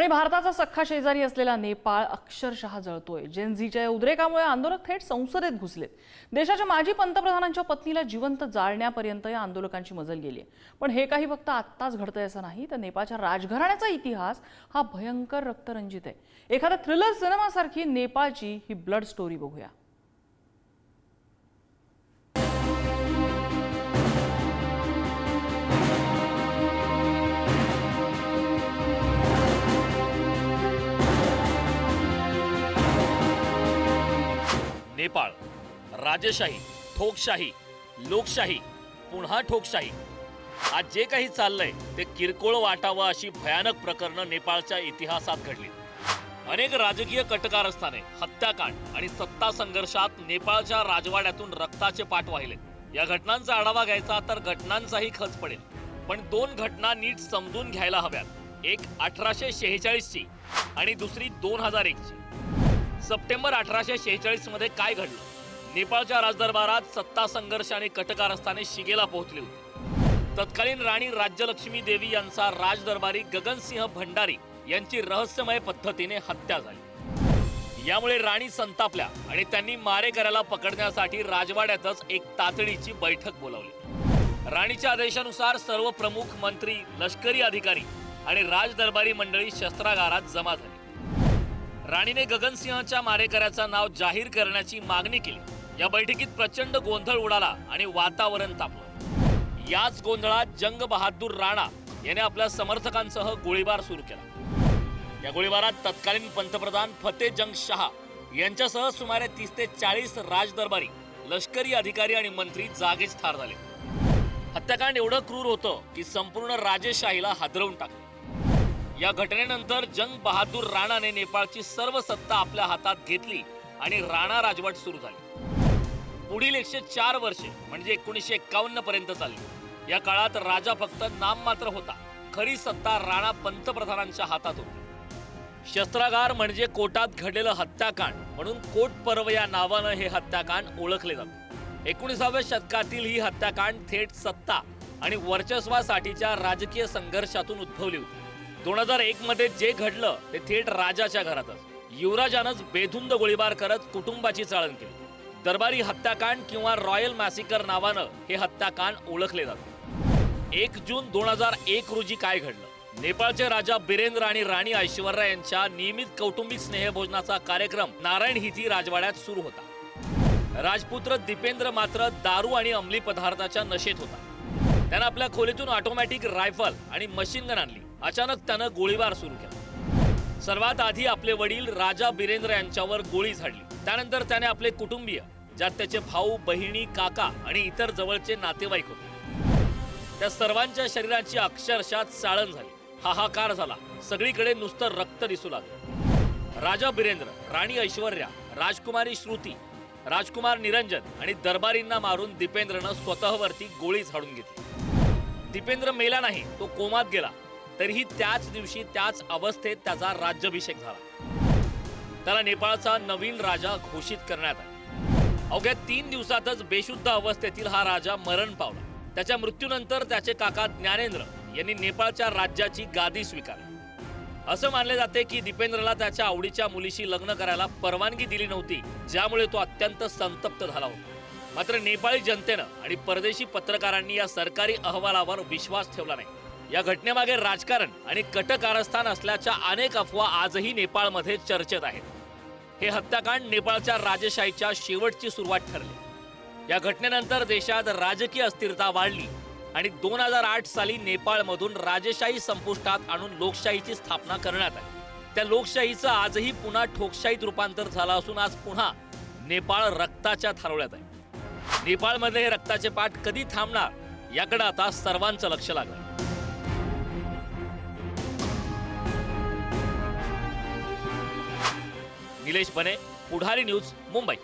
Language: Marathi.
आणि भारताचा सख्खा शेजारी असलेला नेपाळ अक्षरशः जळतोय. जेनझीच्या या उद्रेकामुळे आंदोलक थेट संसदेत घुसलेत. देशाच्या माजी पंतप्रधानांच्या पत्नीला जिवंत जाळण्यापर्यंत या आंदोलकांची मजल गेली आहे पण हे काही फक्त आत्ताच घडतंय असं नाही तर नेपाळच्या राजघराण्याचा इतिहास हा भयंकर रक्तरंजित आहे. एखाद्या थ्रिलर सिनेमासारखी नेपाळची ही ब्लड स्टोरी बघूया. नेपाळ राजशाही ठोकशाही लोकशाही पुन्हा ठोकशाही. आज जे काही चाललंय ते किरकोळ वाटावं अशी भयानक प्रकरणं नेपाळच्या इतिहासात घडली अनेक राजकीय कटकारस्थाने हत्याकांड आणि सत्ता संघर्षात नेपाळच्या राजवाड्यातून रक्ताचे पाठ वाहिले. या घटनांचा आढावा घ्यायचा तर घटनांचाही खच पडेल. पण दोन घटना नीट समजून घ्यायला हव्यात. एक अठराशे शेहेचाळीसची आणि दुसरी दोन हजार एकची. सप्टेंबर अठराशे शेहेचाळीसमध्ये काय घडलं? नेपाळच्या राजदरबारात सत्ता संघर्ष आणि कटकारस्थाने शिगेला पोहोचली होती. तत्कालीन राणी राज्यलक्ष्मी देवी यांचा राजदरबारी गगनसिंह भंडारी यांची रहस्यमय पद्धतीने हत्या झाली. यामुळे राणी संतापल्या आणि त्यांनी मारेकऱ्याला पकडण्यासाठी राजवाड्यातच एक तातडीची बैठक बोलावली. राणीच्या आदेशानुसार सर्व प्रमुख मंत्री लष्करी अधिकारी आणि राजदरबारी मंडळी शस्त्रागारात जमा झाली. राणीने गगनसिंहच्या मारेकऱ्याचं नाव जाहीर करण्याची मागणी केली. या बैठकीत प्रचंड गोंधळ उडाला आणि वातावरण तापलं. याच गोंधळात जंग बहादूर राणा याने आपल्या समर्थकांसह गोळीबार सुरू केला. या गोळीबारात तत्कालीन पंतप्रधान फते जंग शहा यांच्यासह सुमारे तीस ते चाळीस राजदरबारी लष्करी अधिकारी आणि मंत्री जागेच ठार झाले. हत्याकांड एवढं क्रूर होतं की संपूर्ण राजेशाहीला हादरवून टाकलं. या घटनेनंतर जंग बहादूर राणाने नेपाळची सर्व सत्ता आपल्या हातात घेतली आणि राणा राजवट सुरू झाली. पुढील एकशे चार वर्षे म्हणजे एकोणीसशे एकावन्न पर्यंत चालली. या काळात राजा फक्त नाममात्र होता. खरी सत्ता राणा पंतप्रधानांच्या हातात होती. शस्त्रागार म्हणजे कोटात घडलेलं हत्याकांड म्हणून कोट पर्व या नावानं हे हत्याकांड ओळखले जाते. एकोणीसाव्या शतकातील ही हत्याकांड थेट सत्ता आणि वर्चस्वासाठीच्या राजकीय संघर्षातून उद्भवली होती. दोन हजार एक मध्ये जे घडलं ते थेट राजाच्या घरातच. युवराजानंच बेधुंद गोळीबार करत कुटुंबाची चाळण केली. दरबारी हत्याकांड किंवा रॉयल मॅसिकर नावानं हे हत्याकांड ओळखले जाते. एक जून दोन हजार एक रोजी काय घडलं? नेपाळचे राजा बिरेंद्र आणि राणी ऐश्वर्या यांच्या नियमित कौटुंबिक स्नेहभोजनाचा कार्यक्रम नारायण हिथी राजवाड्यात सुरू होता. राजपुत्र दीपेंद्र मात्र दारू आणि अंमली पदार्थाच्या नशेत होता. त्यानं आपल्या खोलीतून ऑटोमॅटिक रायफल आणि मशीन गन आणली. अचानक त्यानं गोळीबार सुरू केला. सर्वात आधी आपले वडील राजा बिरेंद्र यांच्यावर गोळी झाडली. त्यानंतर त्याने आपले कुटुंबीय ज्यात त्याचे भाऊ बहिणी काका आणि इतर जवळचे नातेवाईक होते. त्या सर्वांच्या शरीराची अक्षरशः चाळण झाली. हाहाकार झाला. सगळीकडे नुसतं रक्त दिसू लागलं. राजा बिरेंद्र राणी ऐश्वर्या राजकुमारी श्रुती राजकुमार निरंजन आणि दरबारींना मारून दीपेंद्रनं स्वतःवरती गोळी झाडून घेतली. दीपेंद्र मेला नाही तो कोमात गेला. तरीही त्याच दिवशी त्याच अवस्थेत त्याचा राज्याभिषेक झाला. त्याला नेपाळचा नवीन राजा घोषित करण्यात आला. अवघ्या तीन दिवसातच बेशुद्ध अवस्थेतील हा राजा मरण पावला. त्याच्या मृत्यूनंतर त्याचे काका ज्ञानेंद्र यांनी नेपाळच्या राज्याची गादी स्वीकारली. असं मानले जाते की दीपेंद्रला त्याच्या आवडीच्या मुलीशी लग्न करायला परवानगी दिली नव्हती ज्यामुळे तो अत्यंत संतप्त झाला होता. मात्र नेपाळी जनतेनं आणि परदेशी पत्रकारांनी या सरकारी अहवालावर विश्वास ठेवला नाही. या घटनेमागे राजकारण आणि कटकारस्थान असल्याच्या अनेक अफवा आजही नेपाळमध्ये चर्चेत आहेत. हे हत्याकांड नेपाळच्या राजशाहीच्या शेवटची सुरुवात ठरली. या घटनेनंतर देशात राजकीय अस्थिरता वाढली आणि दोन हजार आठ साली नेपाळमधून राजशाही संपुष्टात आणून लोकशाहीची स्थापना करण्यात आली. त्या लोकशाहीचं आजही पुन्हा ठोकशाहीत रूपांतर झालं असून आज पुन्हा नेपाळ रक्ताच्या थारोळ्यात आहे. नेपाळमध्ये हे रक्ताचे पाठ कधी थांबणार याकडे आता सर्वांचं लक्ष लागलं निलेश बने पुढारी न्यूज मुंबई.